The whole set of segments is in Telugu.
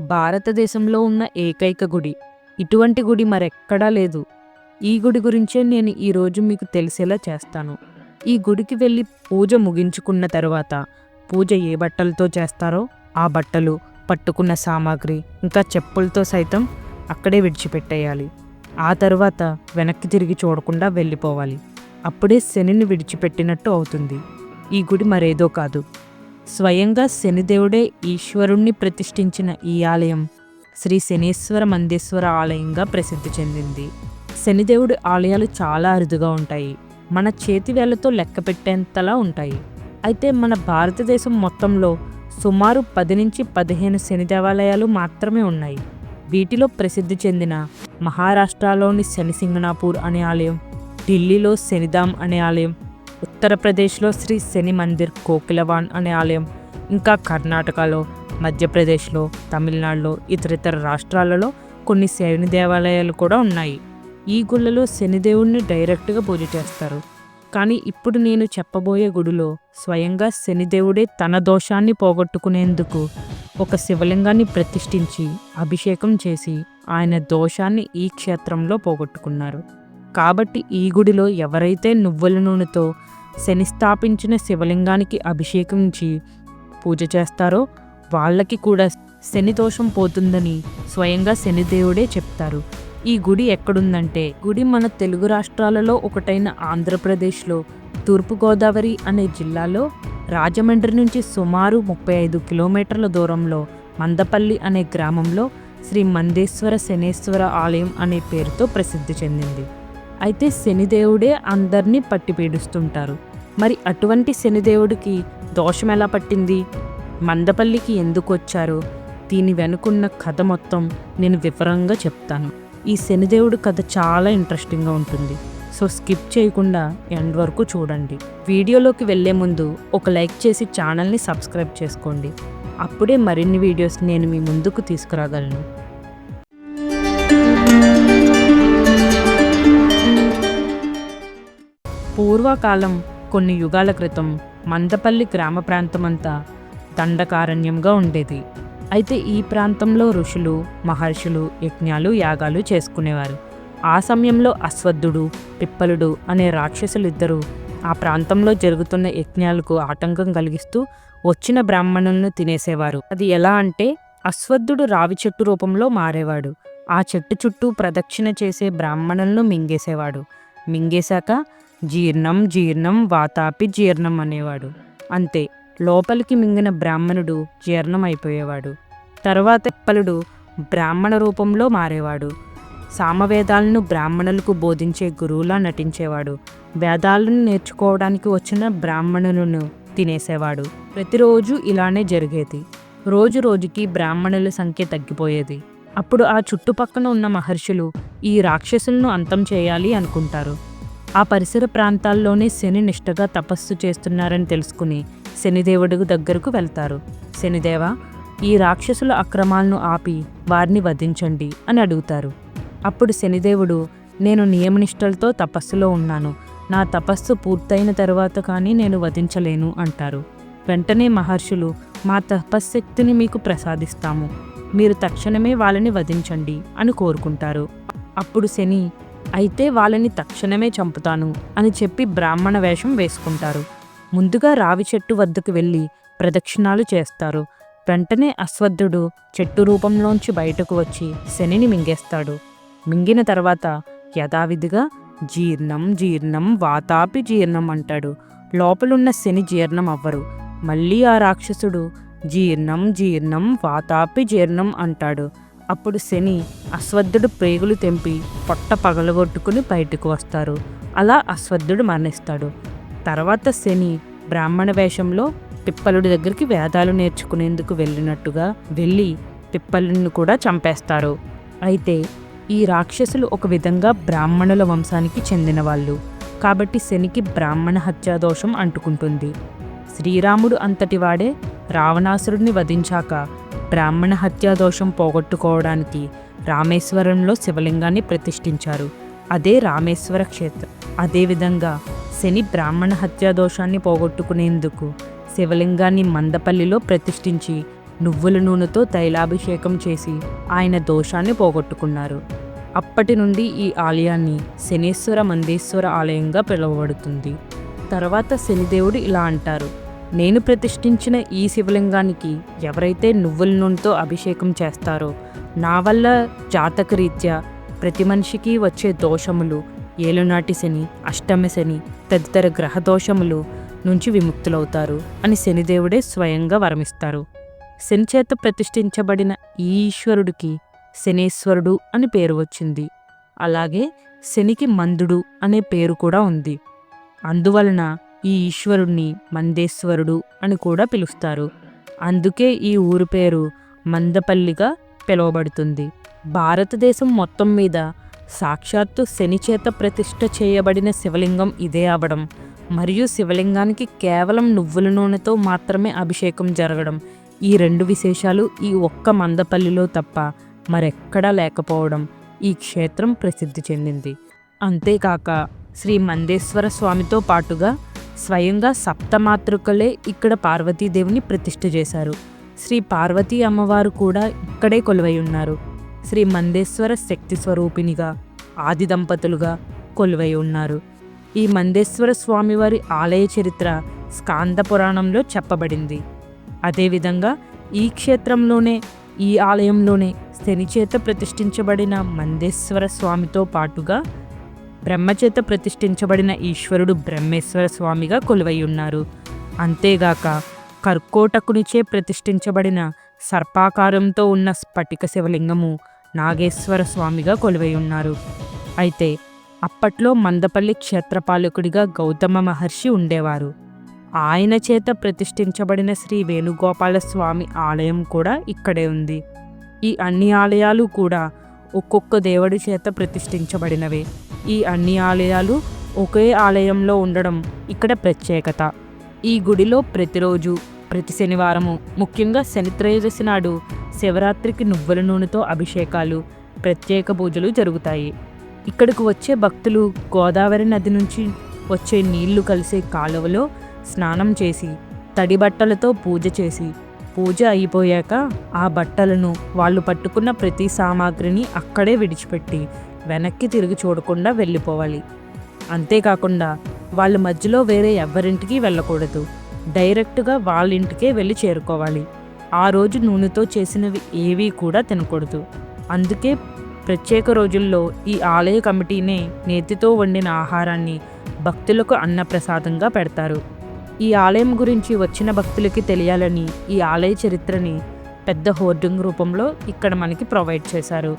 భారతదేశంలో ఉన్న ఏకైక గుడి. ఇటువంటి గుడి మరెక్కడా లేదు. ఈ గుడి గురించే నేను ఈరోజు మీకు తెలిసేలా చేస్తాను. ఈ గుడికి వెళ్ళి పూజ ముగించుకున్న తర్వాత పూజ ఏ బట్టలతో చేస్తారో ఆ బట్టలు పట్టుకున్న సామాగ్రి ఇంకా చెప్పులతో సైతం అక్కడే విడిచిపెట్టేయాలి. ఆ తర్వాత వెనక్కి తిరిగి చూడకుండా వెళ్ళిపోవాలి. అప్పుడే శనిని విడిచిపెట్టినట్టు అవుతుంది. ఈ గుడి మరేదో కాదు. స్వయంగా శనిదేవుడే ఈశ్వరుణ్ణి ప్రతిష్ఠించిన ఈ ఆలయం శ్రీ శనీశ్వర మందేశ్వర ఆలయంగా ప్రసిద్ధి చెందింది. శనిదేవుడి ఆలయాలు చాలా అరుదుగా ఉంటాయి. మన చేతి వేళ్ళతో లెక్క పెట్టేంతలా ఉంటాయి. అయితే మన భారతదేశం మొత్తంలో సుమారు పది నుంచి పదిహేను శని దేవాలయాలు మాత్రమే ఉన్నాయి. వీటిలో ప్రసిద్ధి చెందిన మహారాష్ట్రలోని శని సింగనాపూర్ అనే ఆలయం ఢిల్లీలో శనిధామ్ అనే ఆలయం ఉత్తరప్రదేశ్లో శ్రీ శని మందిర్ కోకిలవాన్ అనే ఆలయం ఇంకా కర్ణాటకలో మధ్యప్రదేశ్లో తమిళనాడులో ఇతరితర రాష్ట్రాలలో కొన్ని శని దేవాలయాలు కూడా ఉన్నాయి. ఈ గుళ్ళలో శనిదేవుణ్ణి డైరెక్ట్గా పూజ చేస్తారు. కానీ ఇప్పుడు నేను చెప్పబోయే గుడిలో స్వయంగా శనిదేవుడే తన దోషాన్ని పోగొట్టుకునేందుకు ఒక శివలింగాన్ని ప్రతిష్ఠించి అభిషేకం చేసి ఆయన దోషాన్ని ఈ క్షేత్రంలో పోగొట్టుకున్నారు. కాబట్టి ఈ గుడిలో ఎవరైతే నువ్వుల నూనెతో శని స్థాపించిన శివలింగానికి అభిషేకించి పూజ చేస్తారో వాళ్ళకి కూడా శని దోషం పోతుందని స్వయంగా శనిదేవుడే చెప్తారు. ఈ గుడి ఎక్కడుందంటే గుడి మన తెలుగు రాష్ట్రాలలో ఒకటైన ఆంధ్రప్రదేశ్లో తూర్పుగోదావరి అనే జిల్లాలో రాజమండ్రి నుంచి సుమారు ముప్పై ఐదు కిలోమీటర్ల దూరంలో మందపల్లి అనే గ్రామంలో శ్రీ మందేశ్వర శనేశ్వర ఆలయం అనే పేరుతో ప్రసిద్ధి చెందింది. అయితే శనిదేవుడే అందరినీ పట్టి పీడిస్తుంటారు మరి అటువంటి శనిదేవుడికి దోషం ఎలా పట్టింది? మందపల్లికి ఎందుకు వచ్చారో దీని వెనుకున్న కథ మొత్తం నేను వివరంగా చెప్తాను. ఈ శనిదేవుడి కథ చాలా ఇంట్రెస్టింగ్గా ఉంటుంది. సో స్కిప్ చేయకుండా ఎండ్ వరకు చూడండి. వీడియోలోకి వెళ్ళే ముందు ఒక లైక్ చేసి ఛానల్ని సబ్స్క్రైబ్ చేసుకోండి. అప్పుడే మరిన్ని వీడియోస్ నేను మీ ముందుకు తీసుకురాగలను. పూర్వకాలం కొన్ని యుగాల క్రితం మందపల్లి గ్రామ ప్రాంతమంతా దండకారణ్యంగా ఉండేది. అయితే ఈ ప్రాంతంలో ఋషులు మహర్షులు యజ్ఞాలు యాగాలు చేసుకునేవారు. ఆ సమయంలో అశ్వద్ధుడు పిప్పలుడు అనే రాక్షసులిద్దరూ ఆ ప్రాంతంలో జరుగుతున్న యజ్ఞాలకు ఆటంకం కలిగిస్తూ వచ్చిన బ్రాహ్మణులను తినేసేవారు. అది ఎలా అంటే అశ్వద్ధుడు రావి చెట్టు రూపంలో మారేవాడు. ఆ చెట్టు చుట్టూ ప్రదక్షిణ చేసే బ్రాహ్మణులను మింగేసేవాడు. మింగేశాక జీర్ణం జీర్ణం వాతాపి జీర్ణం అనేవాడు. అంతే లోపలికి మింగిన బ్రాహ్మణుడు జీర్ణం అయిపోయేవాడు. తర్వాత పలుడు బ్రాహ్మణ రూపంలో మారేవాడు. సామవేదాలను బ్రాహ్మణులకు బోధించే గురువులా నటించేవాడు. వేదాలను నేర్చుకోవడానికి వచ్చిన బ్రాహ్మణులను తినేసేవాడు. ప్రతిరోజు ఇలానే జరిగేది. రోజు రోజుకి బ్రాహ్మణుల సంఖ్య తగ్గిపోయేది. అప్పుడు ఆ చుట్టుపక్కన ఉన్న మహర్షులు ఈ రాక్షసులను అంతం చేయాలి అనుకుంటారు. ఆ పరిసర ప్రాంతాల్లోనే శని నిష్టగా తపస్సు చేస్తున్నారని తెలుసుకుని శనిదేవుడికి దగ్గరకు వెళ్తారు. శనిదేవ ఈ రాక్షసుల అక్రమాలను ఆపి వారిని వధించండి అని అడుగుతారు. అప్పుడు శనిదేవుడు నేను నియమనిష్టలతో తపస్సులో ఉన్నాను. నా తపస్సు పూర్తయిన తరువాత కానీ నేను వధించలేను అంటారు. వెంటనే మహర్షులు మా తపశ్శక్తిని మీకు ప్రసాదిస్తాము. మీరు తక్షణమే వాళ్ళని వధించండి అని కోరుకుంటారు. అప్పుడు శని అయితే వాళ్ళని తక్షణమే చంపుతాను అని చెప్పి బ్రాహ్మణ వేషం వేసుకుంటారు. ముందుగా రావి చెట్టు వద్దకు వెళ్ళి ప్రదక్షిణాలు చేస్తారు. వెంటనే అశ్వద్ధుడు చెట్టు రూపంలోంచి బయటకు వచ్చి శనిని మింగేస్తాడు. మింగిన తర్వాత యథావిధిగా జీర్ణం జీర్ణం వాతాపి జీర్ణం అంటాడు. లోపలున్న శని జీర్ణం అవ్వరు. మళ్ళీ ఆ రాక్షసుడు జీర్ణం జీర్ణం వాతాపి జీర్ణం అంటాడు. అప్పుడు శని అశ్వద్ధుడు ప్రేగులు తెంపి పొట్ట పగలగొట్టుకుని బయటకు వస్తారు. అలా అశ్వద్ధుడు మరణిస్తాడు. తర్వాత శని బ్రాహ్మణ వేషంలో పిప్పలుడి దగ్గరికి వేదాలు నేర్చుకునేందుకు వెళ్ళినట్టుగా వెళ్ళి పిప్పలుడిని కూడా చంపేస్తారు. అయితే ఈ రాక్షసులు ఒక విధంగా బ్రాహ్మణుల వంశానికి చెందిన వాళ్ళు కాబట్టి శనికి బ్రాహ్మణ హత్యాదోషం అంటుకుంటుంది. శ్రీరాముడు అంతటివాడే రావణాసురుడిని వధించాక బ్రాహ్మణ హత్యాదోషం పోగొట్టుకోవడానికి రామేశ్వరంలో శివలింగాన్ని ప్రతిష్ఠించారు. అదే రామేశ్వర క్షేత్రం. అదేవిధంగా శని బ్రాహ్మణ హత్యాదోషాన్ని పోగొట్టుకునేందుకు శివలింగాన్ని మందపల్లిలో ప్రతిష్ఠించి నువ్వుల నూనెతో తైలాభిషేకం చేసి ఆయన దోషాన్ని పోగొట్టుకున్నారు. అప్పటి నుండి ఈ ఆలయాన్ని శనీశ్వర మందేశ్వర ఆలయంగా పిలువబడుతుంది. తర్వాత శనిదేవుడు ఇలా అంటారు. నేను ప్రతిష్ఠించిన ఈ శివలింగానికి ఎవరైతే నువ్వుల నూనెతో అభిషేకం చేస్తారో నా వల్ల జాతకరీత్యా ప్రతి మనిషికి వచ్చే దోషములు ఏలునాటి శని అష్టమి శని తదితర గ్రహ దోషములు నుంచి విముక్తులవుతారు అని శనిదేవుడే స్వయంగా వరమిస్తారు. శని చేత ప్రతిష్ఠించబడిన ఈ ఈశ్వరుడికి శనేశ్వరుడు అని పేరు వచ్చింది. అలాగే శనికి మందుడు అనే పేరు కూడా ఉంది. అందువలన ఈ ఈశ్వరుణ్ణి మందేశ్వరుడు అని కూడా పిలుస్తారు. అందుకే ఈ ఊరు పేరు మందపల్లిగా పిలువబడుతుంది. భారతదేశం మొత్తం మీద సాక్షాత్తు శని చేత చేయబడిన శివలింగం ఇదే అవడం. మరియు శివలింగానికి కేవలం నువ్వుల నూనెతో మాత్రమే అభిషేకం జరగడం. ఈ రెండు విశేషాలు ఈ ఒక్క మందపల్లిలో తప్ప మరెక్కడా లేకపోవడం ఈ క్షేత్రం ప్రసిద్ధి చెందింది. అంతేకాక శ్రీ మందేశ్వర స్వామితో పాటుగా స్వయంగా సప్తమాతృకలే ఇక్కడ పార్వతీదేవిని ప్రతిష్ఠ చేశారు. శ్రీ పార్వతీ అమ్మవారు కూడా ఇక్కడే కొలువై ఉన్నారు. శ్రీ మందేశ్వర శక్తి స్వరూపినిగా ఆది దంపతులుగా కొలువై ఉన్నారు. ఈ మందేశ్వర స్వామివారి ఆలయ చరిత్ర స్కాంద పురాణంలో చెప్పబడింది. అదేవిధంగా ఈ క్షేత్రంలోనే ఈ ఆలయంలోనే శనిచేత ప్రతిష్ఠించబడిన మందేశ్వర స్వామితో పాటుగా బ్రహ్మచేత ప్రతిష్ఠించబడిన ఈశ్వరుడు బ్రహ్మేశ్వర స్వామిగా కొలువై ఉన్నారు. అంతేగాక కర్కోటకునిచే ప్రతిష్ఠించబడిన సర్పాకారంతో ఉన్న స్ఫటిక శివలింగము నాగేశ్వర స్వామిగా కొలువై ఉన్నారు. అయితే అప్పట్లో మందపల్లి క్షేత్రపాలకుడిగా గౌతమ మహర్షి ఉండేవారు. ఆయన చేత ప్రతిష్ఠించబడిన శ్రీ వేణుగోపాల స్వామి ఆలయం కూడా ఇక్కడే ఉంది. ఈ అన్ని ఆలయాలు కూడా ఒక్కొక్క దేవుడి చేత ప్రతిష్ఠించబడినవే. ఈ అన్ని ఆలయాలు ఒకే ఆలయంలో ఉండడం ఇక్కడ ప్రత్యేకత. ఈ గుడిలో ప్రతిరోజు ప్రతి శనివారము ముఖ్యంగా శని త్రయోదశి నాడు శివరాత్రికి నువ్వుల నూనెతో అభిషేకాలు ప్రత్యేక పూజలు జరుగుతాయి. ఇక్కడికి వచ్చే భక్తులు గోదావరి నది నుంచి వచ్చే నీళ్ళు కలిసే కాలువలో స్నానం చేసి తడి బట్టలతో పూజ చేసి పూజ అయిపోయాక ఆ బట్టలను వాళ్ళు పట్టుకున్న ప్రతి సామాగ్రిని అక్కడే విడిచిపెట్టి వెనక్కి తిరిగి చూడకుండా వెళ్ళిపోవాలి. అంతేకాకుండా వాళ్ళ మధ్యలో వేరే ఎవరింటికి వెళ్ళకూడదు. డైరెక్ట్గా వాళ్ళ ఇంటికే వెళ్ళి చేరుకోవాలి. ఆ రోజు నూనెతో చేసినవి ఏవీ కూడా తినకూడదు. అందుకే ప్రత్యేక రోజుల్లో ఈ ఆలయ కమిటీనే నేతితో వండిన ఆహారాన్ని భక్తులకు అన్నప్రసాదంగా పెడతారు. ఈ ఆలయం గురించి వచ్చిన భక్తులకి తెలియాలని ఈ ఆలయ చరిత్రని పెద్ద హోర్డింగ్ రూపంలో ఇక్కడ మనకి ప్రొవైడ్ చేశారు.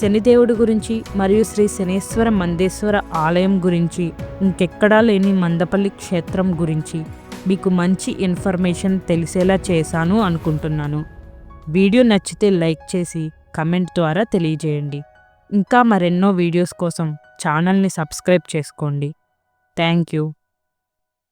శనిదేవుడి గురించి మరియు శ్రీ శనేశ్వర మందేశ్వర ఆలయం గురించి ఇంకెక్కడా లేని మందపల్లి క్షేత్రం గురించి మీకు మంచి ఇన్ఫర్మేషన్ తెలిసేలా చేశాను అనుకుంటున్నాను. వీడియో నచ్చితే లైక్ చేసి కమెంట్ ద్వారా తెలియజేయండి. ఇంకా మరెన్నో వీడియోస్ కోసం ఛానల్ని సబ్స్క్రైబ్ చేసుకోండి. Thank you.